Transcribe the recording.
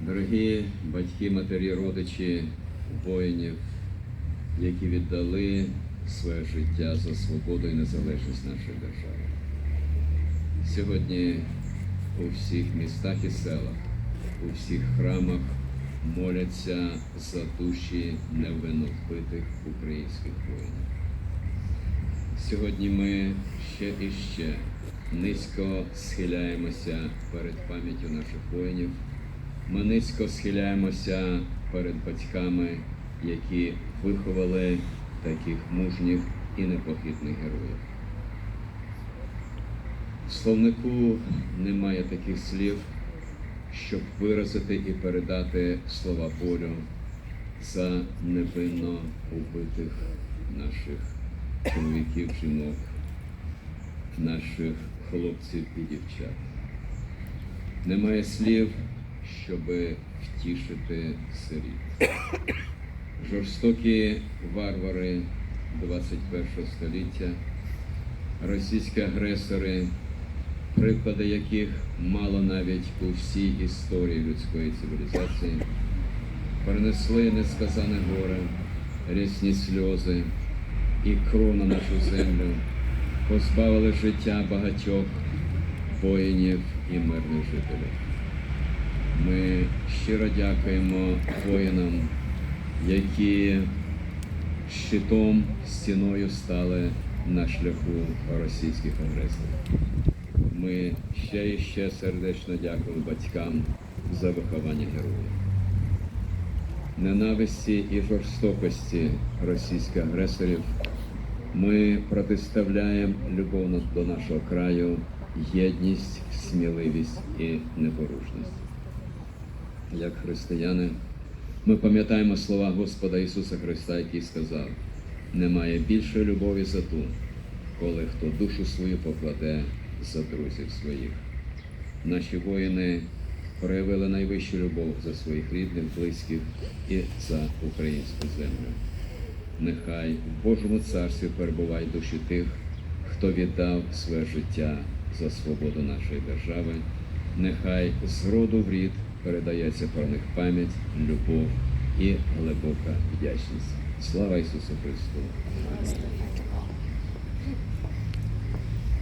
Дорогі батьки, матері, родичі воїнів, які віддали своє життя за свободу і незалежність нашої держави. Сьогодні у всіх містах і селах, у всіх храмах моляться за душі невинно вбитих українських воїнів. Сьогодні ми ще і ще низько схиляємося перед пам'яттю наших воїнів. Ми низько схиляємося перед батьками, які виховали таких мужніх і непохитних героїв. В словнику немає таких слів, щоб виразити і передати слова болю за невинно убитих наших чоловіків, жінок, наших хлопців і дівчат. Немає слів, щоб втішити сиріт. Жорстокі варвари 21 століття, російські агресори, приклади яких мало навіть у всій історії людської цивілізації, перенесли несказане горе, рясні сльози і кров на нашу землю, позбавили життя багатьох воїнів і мирних жителів. Ми щиро дякуємо воїнам, які щитом, стіною стали на шляху російських агресорів. Ми ще і ще сердечно дякуємо батькам за виховання героїв. Ненависті і жорстокості російських агресорів ми протиставляємо любов до нашого краю, єдність, сміливість і непорушність. Як християни, ми пам'ятаємо слова Господа Ісуса Христа, який сказав: немає більшої любові за ту, коли хто душу свою покладе за друзів своїх. Наші воїни проявили найвищу любов за своїх рідних, близьких і за українську землю. Нехай в Божому царстві перебувають душі тих, хто віддав своє життя за свободу нашої держави. Нехай з роду в рід передається про них пам'ять, любов і глибока вдячність. Слава Ісусу Христу!